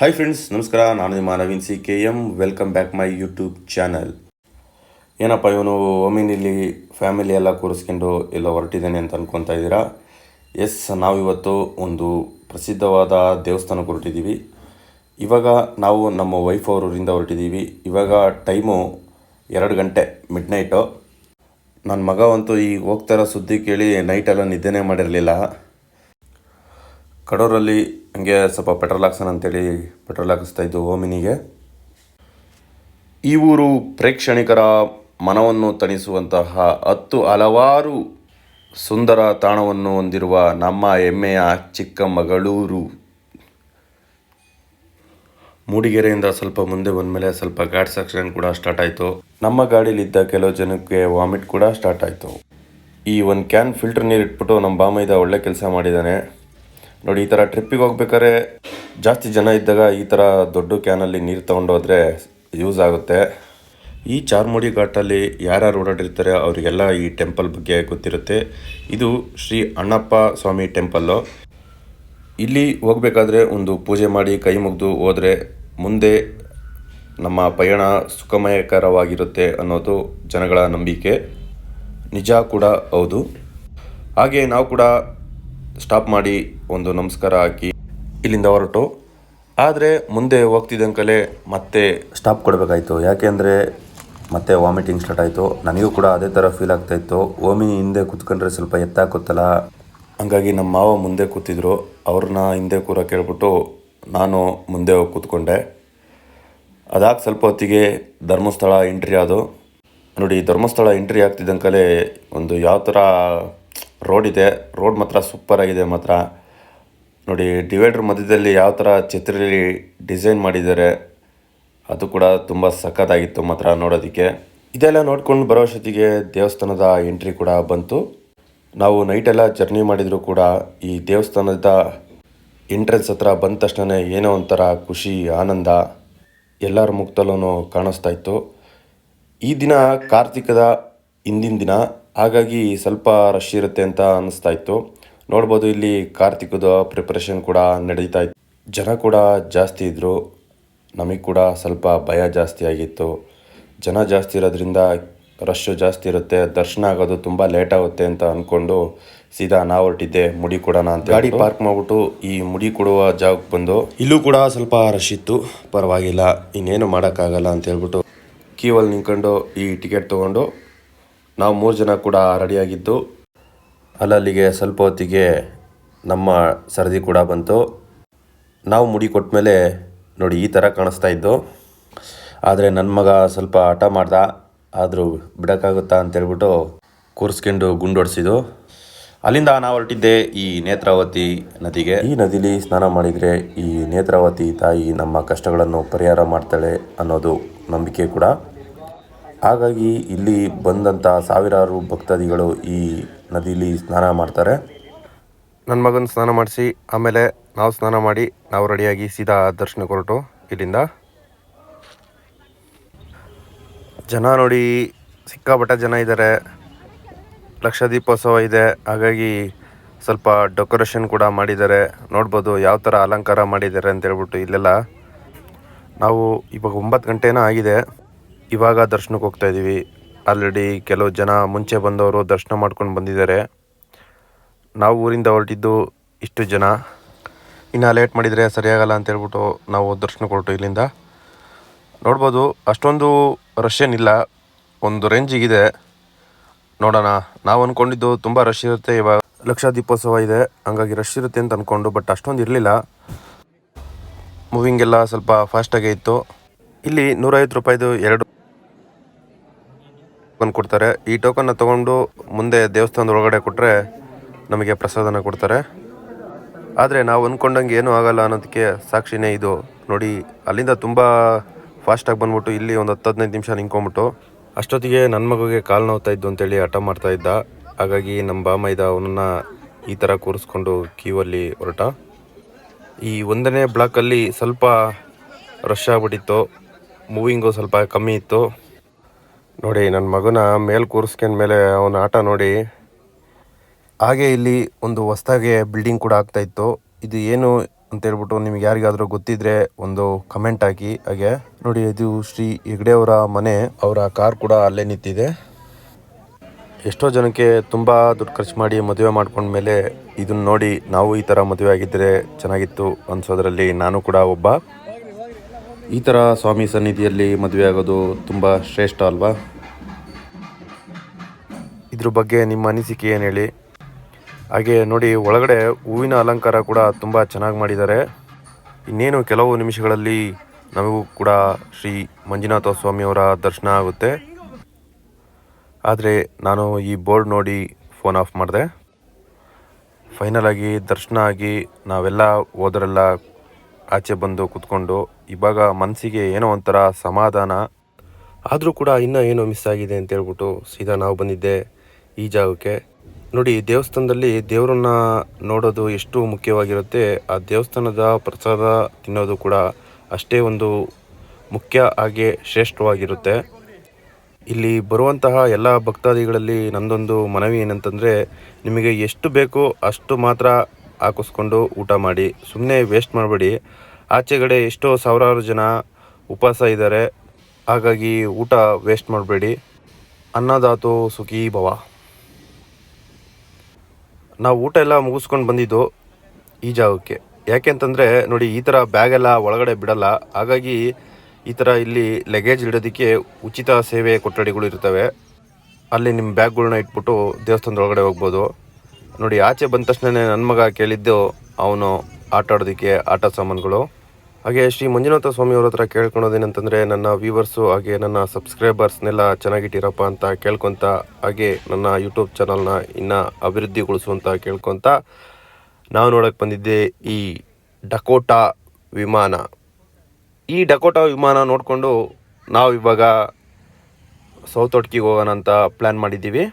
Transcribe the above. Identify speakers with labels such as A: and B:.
A: Hi friends ನಮಸ್ಕಾರ. ನಾನು ನಿಮ್ಮ Naveen C K M welcome back my YouTube channel ಏನಪ್ಪ ಇವನು ಒಮಿನಿಲಿ ಫ್ಯಾಮಿಲಿ ಎಲ್ಲ ಕೂರಿಸ್ಕೊಂಡು ಎಲ್ಲ ಹೊರಟಿದ್ದಾನೆ ಅಂತ ಅನ್ಕೊತಾ ಇದ್ದೀರಾ? ಎಸ್ ನಾವಿವತ್ತು ಒಂದು ಪ್ರಸಿದ್ಧವಾದ ದೇವಸ್ಥಾನಕ್ಕೆ ಹೊರಟಿದ್ದೀವಿ. ಇವಾಗ ನಾವು ನಮ್ಮ ವೈಫ್ ಅವರಿಂದ ಹೊರಟಿದ್ದೀವಿ. ಇವಾಗ ಟೈಮು ಎರಡು ಗಂಟೆ ಮಿಡ್ ನೈಟು ನನ್ನ ಮಗ ಅಂತೂ ಈಗ ಹೋಗ್ತಾರೋ ಸುದ್ದಿ ಕೇಳಿ ನೈಟೆಲ್ಲ ನಿದ್ದೆನೇ ಮಾಡಿರಲಿಲ್ಲ. ಕಡೂರಲ್ಲಿ ಹಂಗೆ ಸ್ವಲ್ಪ ಪೆಟ್ರೋಲ್ ಹಾಕ್ಸೋಣ ಅಂತೇಳಿ ಪೆಟ್ರೋಲ್ ಹಾಕಿಸ್ತಾ ಇದ್ದು ಓಮಿನಿಗೆ. ಈ ಊರು ಪ್ರೇಕ್ಷಣಿಕರ ಮನವನ್ನು ತಣಿಸುವಂತಹ ಹತ್ತು ಹಲವಾರು ಸುಂದರ ತಾಣವನ್ನು ಹೊಂದಿರುವ ನಮ್ಮ ಹೆಮ್ಮೆಯ ಚಿಕ್ಕಮಗಳೂರು. ಮೂಡಿಗೆರೆಯಿಂದ ಸ್ವಲ್ಪ ಮುಂದೆ ಬಂದಮೇಲೆ ಸ್ವಲ್ಪ ಘಾಟ್ ಸೆಕ್ಷನ್ ಕೂಡ ಸ್ಟಾರ್ಟ್ ಆಯಿತು. ನಮ್ಮ ಗಾಡೀಲಿದ್ದ ಕೆಲವು ಜನಕ್ಕೆ ವಾಮಿಟ್ ಕೂಡ ಸ್ಟಾರ್ಟ್ ಆಯಿತು. ಈ ಒಂದು ಕ್ಯಾನ್ ಫಿಲ್ಟರ್ ನೀರು ಇಟ್ಬಿಟ್ಟು ನಮ್ಮ ಬಾಮೈದ ಒಳ್ಳೆ ಕೆಲಸ ಮಾಡಿದ್ದಾನೆ ನೋಡಿ, ಈ ಥರ ಟ್ರಿಪ್ಪಿಗೆ ಹೋಗ್ಬೇಕಾದ್ರೆ ಜಾಸ್ತಿ ಜನ ಇದ್ದಾಗ ಈ ಥರ ದೊಡ್ಡ ಕ್ಯಾನಲ್ಲಿ ನೀರು ತೊಗೊಂಡೋದ್ರೆ ಯೂಸ್ ಆಗುತ್ತೆ. ಈ ಚಾರ್ಮುಡಿ ಘಾಟಲ್ಲಿ ಯಾರ್ಯಾರು ಓಡಾಡಿರ್ತಾರೆ, ಅವರಿಗೆಲ್ಲ ಈ ಟೆಂಪಲ್ ಬಗ್ಗೆ ಗೊತ್ತಿರುತ್ತೆ. ಇದು ಶ್ರೀ ಅಣ್ಣಪ್ಪ ಸ್ವಾಮಿ ಟೆಂಪಲ್ಲು ಇಲ್ಲಿ ಹೋಗಬೇಕಾದ್ರೆ ಒಂದು ಪೂಜೆ ಮಾಡಿ ಕೈ ಮುಗಿದು ಹೋದರೆ ಮುಂದೆ ನಮ್ಮ ಪಯಣ ಸುಖಮಯಕರವಾಗಿರುತ್ತೆ ಅನ್ನೋದು ಜನಗಳ ನಂಬಿಕೆ. ನಿಜ ಕೂಡ ಹೌದು. ಹಾಗೆ ನಾವು ಕೂಡ ಸ್ಟಾಪ್ ಮಾಡಿ ಒಂದು ನಮಸ್ಕಾರ ಹಾಕಿ ಇಲ್ಲಿಂದ ಹೊರಟು. ಆದರೆ ಮುಂದೆ ಹೋಗ್ತಿದ್ದಂಕಲೇ ಮತ್ತೆ ಸ್ಟಾಪ್ ಕೊಡಬೇಕಾಯ್ತು. ಯಾಕೆಂದರೆ ಮತ್ತೆ ವಾಮಿಟಿಂಗ್ ಸ್ಟಾರ್ಟ್ ಆಯಿತು. ನನಗೂ ಕೂಡ ಅದೇ ಥರ ಫೀಲ್ ಆಗ್ತಾಯಿತ್ತು ಓಮಿ ಹಿಂದೆ ಕೂತ್ಕೊಂಡ್ರೆ ಸ್ವಲ್ಪ ಎತ್ತಾಕುತ್ತಲ್ಲ ಹಂಗಾಗಿ ನಮ್ಮ ಮಾವ ಮುಂದೆ ಕೂತಿದ್ರು. ಅವ್ರನ್ನ ಹಿಂದೆ ಕೂರ ಕೇಳ್ಬಿಟ್ಟು ನಾನು ಮುಂದೆ ಹೋಗಿ ಕೂತ್ಕೊಂಡೆ. ಅದಾಗ ಸ್ವಲ್ಪ ಹೊತ್ತಿಗೆ ಧರ್ಮಸ್ಥಳ ಎಂಟ್ರಿ ಆದು ನೋಡಿ, ಧರ್ಮಸ್ಥಳ ಎಂಟ್ರಿ ಆಗ್ತಿದ್ದಂಕಲೇ ಒಂದು ಯಾವ ಥರ ರೋಡ್ ಇದೆ. ರೋಡ್ ಮಾತ್ರ ಸೂಪರ್ ಆಗಿದೆ ಮಾತ್ರ. ನೋಡಿ ಡಿವೈಡರ್ ಮಧ್ಯದಲ್ಲಿ ಯಾವ ಥರ ಛತ್ರಿಯಲ್ಲಿ ಡಿಸೈನ್ ಮಾಡಿದ್ದಾರೆ, ಅದು ಕೂಡ ತುಂಬ ಸಖತ್ತಾಗಿತ್ತು ಮಾತ್ರ ನೋಡೋದಕ್ಕೆ. ಇದೆಲ್ಲ ನೋಡ್ಕೊಂಡು ಬರೋ ಅಷ್ಟೊತ್ತಿಗೆ ದೇವಸ್ಥಾನದ ಎಂಟ್ರಿ ಕೂಡ ಬಂತು. ನಾವು ನೈಟೆಲ್ಲ ಜರ್ನಿ ಮಾಡಿದರೂ ಕೂಡ ಈ ದೇವಸ್ಥಾನದ ಎಂಟ್ರೆನ್ಸ್ ಹತ್ರ ಬಂದ ತಕ್ಷಣ ಏನೋ ಒಂಥರ ಖುಷಿ, ಆನಂದ ಎಲ್ಲರ ಮುಕ್ತಲೂ ಕಾಣಿಸ್ತಾ ಇತ್ತು. ಈ ದಿನ ಕಾರ್ತಿಕದ ಹಿಂದಿನ ದಿನ ಹಾಗಾಗಿ ಸ್ವಲ್ಪ ರಶ್ ಇರುತ್ತೆ ಅಂತ ಅನ್ನಿಸ್ತಾ ಇತ್ತು. ನೋಡ್ಬೋದು ಇಲ್ಲಿ ಕಾರ್ತಿಕದ ಪ್ರಿಪ್ರೇಷನ್ ಕೂಡ ನಡೀತಾ ಇತ್ತು. ಜನ ಕೂಡ ಜಾಸ್ತಿ ಇದ್ದರು ನಮಗೆ ಕೂಡ ಸ್ವಲ್ಪ ಭಯ ಜಾಸ್ತಿ ಆಗಿತ್ತು. ಜನ ಜಾಸ್ತಿ ಇರೋದ್ರಿಂದ ರಶ್ಶು ಜಾಸ್ತಿ ಇರುತ್ತೆ. ದರ್ಶನ ಆಗೋದು ತುಂಬ ಲೇಟ್ ಆಗುತ್ತೆ ಅಂತ ಅಂದ್ಕೊಂಡು ಸೀದಾ ನಾವು ಹೊರಟಿದ್ದೆ, ಮುಡಿ ಕೊಡೋಣ ಅಂತ ಗಾಡಿ ಪಾರ್ಕ್ ಮಾಡಿಬಿಟ್ಟು ಈ ಮುಡಿ ಕೊಡುವ ಜಾಗಕ್ಕೆ ಬಂದು ಇಲ್ಲೂ ಕೂಡ ಸ್ವಲ್ಪ ರಶ್ ಇತ್ತು. ಪರವಾಗಿಲ್ಲ, ಇನ್ನೇನು ಮಾಡೋಕ್ಕಾಗಲ್ಲ ಅಂತ ಹೇಳ್ಬಿಟ್ಟು ಕ್ಯೂವಲ್ಲಿ ನಿಂತ್ಕೊಂಡು ಈ ಟಿಕೆಟ್ ತೊಗೊಂಡು ನಾವು ಮೂರು ಜನ ಕೂಡ ರೆಡಿಯಾಗಿದ್ದು, ಅಲ್ಲಲ್ಲಿಗೆ ಸ್ವಲ್ಪ ಹೊತ್ತಿಗೆ ನಮ್ಮ ಸರದಿ ಕೂಡ ಬಂತು. ನಾವು ಮುಡಿ ಕೊಟ್ಮೇಲೆ ನೋಡಿ ಈ ಥರ ಕಾಣಿಸ್ತಾ ಇದ್ದು. ಆದರೆ ನನ್ನ ಮಗ ಸ್ವಲ್ಪ ಹಠ ಮಾಡ್ದ, ಆದರೂ ಬಿಡೋಕ್ಕಾಗುತ್ತಾ ಅಂತೇಳ್ಬಿಟ್ಟು ಕೂರಿಸ್ಕೊಂಡು ಗುಂಡೊಡಿಸಿದ್ದು ಅಲ್ಲಿಂದ ನಾವು ಹೊರಟಿದ್ದೆ ಈ ನೇತ್ರಾವತಿ ನದಿಗೆ. ಈ ನದಿಲಿ ಸ್ನಾನ ಮಾಡಿದರೆ ಈ ನೇತ್ರಾವತಿ ತಾಯಿ ನಮ್ಮ ಕಷ್ಟಗಳನ್ನು ಪರಿಹಾರ ಮಾಡ್ತಾಳೆ ಅನ್ನೋದು ನಂಬಿಕೆ ಕೂಡ. ಹಾಗಾಗಿ ಇಲ್ಲಿ ಬಂದಂಥ ಸಾವಿರಾರು ಭಕ್ತಾದಿಗಳು ಈ ನದಿಲಿ ಸ್ನಾನ ಮಾಡ್ತಾರೆ. ನನ್ನ ಮಗನ ಸ್ನಾನ ಮಾಡಿಸಿ, ಆಮೇಲೆ ನಾವು ಸ್ನಾನ ಮಾಡಿ, ನಾವು ರೆಡಿಯಾಗಿ ಸೀದಾ ದರ್ಶನಕ್ಕೆ ಹೊರಟು ಇಲ್ಲಿಂದ. ಜನ ನೋಡಿ ಸಿಕ್ಕಾಪಟ್ಟೆ ಜನ ಇದ್ದಾರೆ ಲಕ್ಷ ದೀಪೋತ್ಸವ ಇದೆ. ಹಾಗಾಗಿ ಸ್ವಲ್ಪ ಡೆಕೋರೇಷನ್ ಕೂಡ ಮಾಡಿದ್ದಾರೆ. ನೋಡ್ಬೋದು ಯಾವ ಥರ ಅಲಂಕಾರ ಮಾಡಿದ್ದಾರೆ ಅಂತೇಳ್ಬಿಟ್ಟು ಇಲ್ಲೆಲ್ಲ. ನಾವು ಇವಾಗ ಒಂಬತ್ತು ಗಂಟೆನೂ ಆಗಿದೆ. ಇವಾಗ ದರ್ಶನಕ್ಕೆ ಹೋಗ್ತಾ ಇದ್ದೀವಿ. ಆಲ್ರೆಡಿ ಕೆಲವು ಜನ ಮುಂಚೆ ಬಂದವರು ದರ್ಶನ ಮಾಡ್ಕೊಂಡು ಬಂದಿದ್ದಾರೆ. ನಾವು ಊರಿಂದ ಹೊರಟಿದ್ದು ಇಷ್ಟು ಜನ. ಇನ್ನು ಲೇಟ್ ಮಾಡಿದರೆ ಸರಿಯಾಗಲ್ಲ ಅಂತ ಹೇಳ್ಬಿಟ್ಟು ನಾವು ದರ್ಶನಕ್ಕೆ ಹೊರಟು ಇಲ್ಲಿಂದ. ನೋಡ್ಬೋದು, ಅಷ್ಟೊಂದು ರಶ್ ಏನಿಲ್ಲ. ಒಂದು ರೇಂಜಿಗಿದೆ ನೋಡೋಣ. ನಾವು ಅಂದ್ಕೊಂಡಿದ್ದು ತುಂಬ ರಶ್ ಇರುತ್ತೆ. ಇವಾಗ ಲಕ್ಷ ದೀಪೋತ್ಸವ ಇದೆ. ಹಂಗಾಗಿ ರಶ್ ಇರುತ್ತೆ ಅಂತ ಅಂದ್ಕೊಂಡು ಬಟ್ ಅಷ್ಟೊಂದು ಇರಲಿಲ್ಲ. ಮೂವಿಂಗ್ ಎಲ್ಲ ಸ್ವಲ್ಪ ಫಾಸ್ಟಾಗೇ ಇತ್ತು. ಇಲ್ಲಿ ನೂರೈವತ್ತು ರೂಪಾಯಿದು ಎರಡು ಟೋಕನ್ ಕೊಡ್ತಾರೆ. ಈ ಟೋಕನ್ನ ತೊಗೊಂಡು ಮುಂದೆ ದೇವಸ್ಥಾನದ ಒಳಗಡೆ ಕೊಟ್ಟರೆ ನಮಗೆ ಪ್ರಸಾದನ ಕೊಡ್ತಾರೆ. ಆದರೆ ನಾವು ಅಂದ್ಕೊಂಡಂಗೆ ಏನೂ ಆಗಲ್ಲ ಅನ್ನೋದಕ್ಕೆ ಸಾಕ್ಷಿನೇ ಇದು. ನೋಡಿ, ಅಲ್ಲಿಂದ ತುಂಬ ಫಾಸ್ಟಾಗಿ ಬಂದ್ಬಿಟ್ಟು ಇಲ್ಲಿ ಒಂದು ಹತ್ತು ಹದಿನೈದು ನಿಮಿಷ ನಿಂತ್ಕೊಂಬಿಟ್ಟು ಅಷ್ಟೊತ್ತಿಗೆ ನನ್ನ ಮಗುಗೆ ಕಾಲು ನೋವ್ತಾ ಇದ್ದು ಅಂತೇಳಿ ಹಠ ಮಾಡ್ತಾ ಇದ್ದ. ಹಾಗಾಗಿ ನಮ್ಮ ಬಾಮೈದ ಅವನನ್ನು ಈ ಥರ ಕೂರಿಸ್ಕೊಂಡು ಕ್ಯೂವಲ್ಲಿ ಹೊರಟ. ಈ ಒಂದನೇ ಬ್ಲಾಕಲ್ಲಿ ಸ್ವಲ್ಪ ರಶ್ ಆಗ್ಬಿಟ್ಟಿತ್ತು. ಮೂವಿಂಗು ಸ್ವಲ್ಪ ಕಮ್ಮಿ ಇತ್ತು. ನೋಡಿ ನನ್ನ ಮಗನ ಮೇಲೆ ಕೂರಿಸ್ಕೊಂಡ್ಮೇಲೆ ಅವನ ಆಟ ನೋಡಿ. ಹಾಗೆ ಇಲ್ಲಿ ಒಂದು ಹೊಸ್ದಾಗೆ ಬಿಲ್ಡಿಂಗ್ ಕೂಡ ಆಗ್ತಾ ಇತ್ತು. ಇದು ಏನು ಅಂತ ಹೇಳ್ಬಿಟ್ಟು ನಿಮ್ಗೆ ಯಾರಿಗಾದರೂ ಗೊತ್ತಿದ್ರೆ ಒಂದು ಕಮೆಂಟ್ ಹಾಕಿ. ಹಾಗೆ ನೋಡಿ, ಇದು ಶ್ರೀ ಹೆಗ್ಡೆ ಅವರ ಮನೆ. ಅವರ ಕಾರ್ ಕೂಡ ಅಲ್ಲೇ ನಿಂತಿದೆ. ಎಷ್ಟೋ ಜನಕ್ಕೆ ತುಂಬ ದುಡ್ಡು ಖರ್ಚು ಮಾಡಿ ಮದುವೆ ಮಾಡ್ಕೊಂಡ್ಮೇಲೆ ಇದನ್ನ ನೋಡಿ ನಾವು ಈ ಥರ ಮದುವೆ ಆಗಿದ್ದರೆ ಚೆನ್ನಾಗಿತ್ತು ಅನ್ಸೋದ್ರಲ್ಲಿ ನಾನು ಕೂಡ ಒಬ್ಬ. ಈ ಥರ ಸ್ವಾಮಿ ಸನ್ನಿಧಿಯಲ್ಲಿ ಮದುವೆ ಆಗೋದು ತುಂಬ ಶ್ರೇಷ್ಠ ಅಲ್ವಾ? ಇದ್ರ ಬಗ್ಗೆ ನಿಮ್ಮ ಅನಿಸಿಕೆ ಏನು ಹೇಳಿ? ಹಾಗೆ ನೋಡಿ, ಒಳಗಡೆ ಹೂವಿನ ಅಲಂಕಾರ ಕೂಡ ತುಂಬ ಚೆನ್ನಾಗಿ ಮಾಡಿದ್ದಾರೆ. ಇನ್ನೇನು ಕೆಲವು ನಿಮಿಷಗಳಲ್ಲಿ ನಮಗೂ ಕೂಡ ಶ್ರೀ ಮಂಜುನಾಥ ಸ್ವಾಮಿಯವರ ದರ್ಶನ ಆಗುತ್ತೆ. ಆದರೆ ನಾನು ಈ ಬೋರ್ಡ್ ನೋಡಿ ಫೋನ್ ಆಫ್ ಮಾಡಿದೆ. ಫೈನಲಾಗಿ ದರ್ಶನ ಆಗಿ ನಾವೆಲ್ಲ ಹೋದ್ರೆಲ್ಲ ಆಚೆ ಬಂದು ಕೂತ್ಕೊಂಡು ಇವಾಗ ಮನಸ್ಸಿಗೆ ಏನೋ ಒಂಥರ ಸಮಾಧಾನ. ಆದರೂ ಕೂಡ ಇನ್ನೂ ಏನೋ ಮಿಸ್ ಆಗಿದೆ ಅಂತ ಹೇಳ್ಬಿಟ್ಟು ಸೀದಾ ನಾವು ಬಂದಿದ್ದೆ ಈ ಜಾಗಕ್ಕೆ. ನೋಡಿ, ದೇವಸ್ಥಾನದಲ್ಲಿ ದೇವರನ್ನ ನೋಡೋದು ಎಷ್ಟು ಮುಖ್ಯವಾಗಿರುತ್ತೆ, ಆ ದೇವಸ್ಥಾನದ ಪ್ರಸಾದ ತಿನ್ನೋದು ಕೂಡ ಅಷ್ಟೇ ಒಂದು ಮುಖ್ಯ ಹಾಗೆ ಶ್ರೇಷ್ಠವಾಗಿರುತ್ತೆ. ಇಲ್ಲಿ ಬರುವಂತಹ ಎಲ್ಲ ಭಕ್ತಾದಿಗಳಲ್ಲಿ ನಂದೊಂದು ಮನವಿ ಏನಂತಂದರೆ, ನಿಮಗೆ ಎಷ್ಟು ಬೇಕೋ ಅಷ್ಟು ಮಾತ್ರ ಹಾಕಿಸ್ಕೊಂಡು ಊಟ ಮಾಡಿ ಸುಮ್ಮನೆ ವೇಸ್ಟ್ ಮಾಡಬೇಡಿ. ಆಚೆಗಡೆ ಎಷ್ಟೋ ಸಾವಿರಾರು ಜನ ಉಪವಾಸ ಇದ್ದಾರೆ. ಹಾಗಾಗಿ ಊಟ ವೇಸ್ಟ್ ಮಾಡಬೇಡಿ. ಅನ್ನದಾತು ಸುಖೀ ಭವ. ನಾವು ಊಟ ಎಲ್ಲ ಮುಗಿಸ್ಕೊಂಡು ಬಂದಿದ್ದು ಈ ಜಾಗಕ್ಕೆ. ಯಾಕೆಂತಂದರೆ, ನೋಡಿ, ಈ ಥರ ಬ್ಯಾಗೆಲ್ಲ ಒಳಗಡೆ ಬಿಡಲ್ಲ. ಹಾಗಾಗಿ ಈ ಥರ ಇಲ್ಲಿ ಲಗೇಜ್ ಇಡೋದಕ್ಕೆ ಉಚಿತ ಸೇವೆ ಕೊಠಡಿಗಳು ಇರ್ತವೆ. ಅಲ್ಲಿ ನಿಮ್ಮ ಬ್ಯಾಗ್ಗಳನ್ನ ಇಟ್ಬಿಟ್ಟು ದೇವಸ್ಥಾನದ ಒಳಗಡೆ ಹೋಗ್ಬೋದು. ನೋಡಿ, ಆಚೆ ಬಂದ ತಕ್ಷಣನೇ ನನ್ನ ಮಗ ಕೇಳಿದ್ದು ಅವನು ಆಟ ಆಡೋದಕ್ಕೆ ಆಟ ಸಾಮಾನುಗಳು. ಹಾಗೆ ಶ್ರೀ ಮಂಜುನಾಥ ಸ್ವಾಮಿಯವ್ರ ಹತ್ರ ಕೇಳ್ಕೊಳೋದೇನಂತಂದರೆ ನನ್ನ ವ್ಯೂವರ್ಸು ಹಾಗೆ ನನ್ನ ಸಬ್ಸ್ಕ್ರೈಬರ್ಸ್ನೆಲ್ಲ ಚೆನ್ನಾಗಿಟ್ಟಿರಪ್ಪ ಅಂತ ಕೇಳ್ಕೊತ, ಹಾಗೆ ನನ್ನ ಯೂಟ್ಯೂಬ್ ಚಾನಲ್ನ ಇನ್ನೂ ಅಭಿವೃದ್ಧಿಗೊಳಿಸುವಂತ ಕೇಳ್ಕೊತ ನಾವು ನೋಡೋಕ್ಕೆ ಬಂದಿದ್ದೆ ಈ ಡಕೋಟಾ ವಿಮಾನ. ಈ ಡಕೋಟಾ ವಿಮಾನ ನೋಡಿಕೊಂಡು ನಾವು ಇವಾಗ ಸೌತ್ ಒಟ್ಕಿಗೆ ಹೋಗೋಣ ಅಂತ ಪ್ಲ್ಯಾನ್ ಮಾಡಿದ್ದೀವಿ.